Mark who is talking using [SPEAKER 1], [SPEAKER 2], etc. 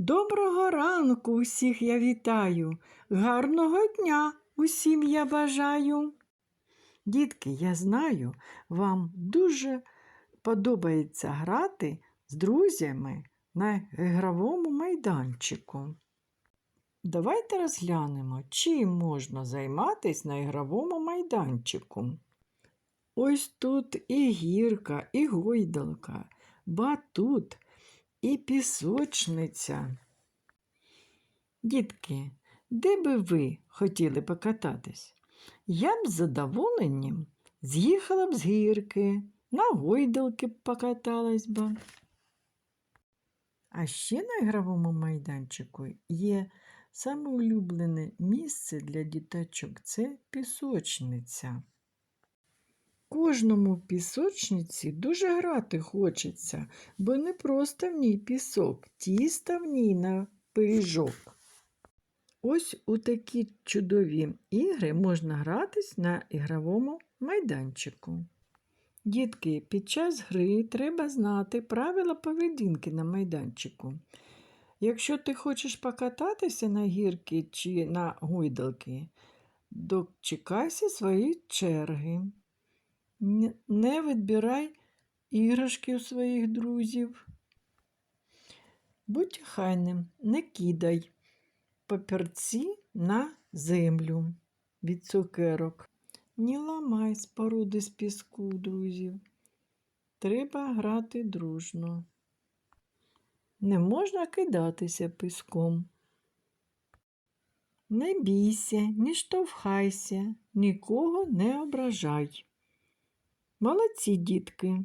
[SPEAKER 1] Доброго ранку усіх я вітаю, гарного дня усім я бажаю. Дітки, я знаю, вам дуже подобається грати з друзями на ігровому майданчику. Давайте розглянемо, чим можна займатися на ігровому майданчику. Ось тут і гірка, і гойдалка, батут, і пісочниця. Дітки, де би ви хотіли покататись? Я б з задоволенням з'їхала б з гірки, на гойдалки б покаталась би. А ще на ігровому майданчику є саме улюблене місце для діточок це пісочниця. Кожному в пісочниці дуже грати хочеться, бо не просто в ній пісок, тіста в ній на пиріжок. Ось у такі чудові ігри можна гратись на ігровому майданчику. Дітки, під час гри треба знати правила поведінки на майданчику. Якщо ти хочеш покататися на гірки чи на гойдалки, дочекайся своєї черги. Не відбирай іграшки у своїх друзів. Будь хайним, не кидай папірці на землю від цукерок. Не ламай споруди з піску, друзів. Треба грати дружно. Не можна кидатися піском. Не бійся, не штовхайся, нікого не ображай. Молодці, дітки.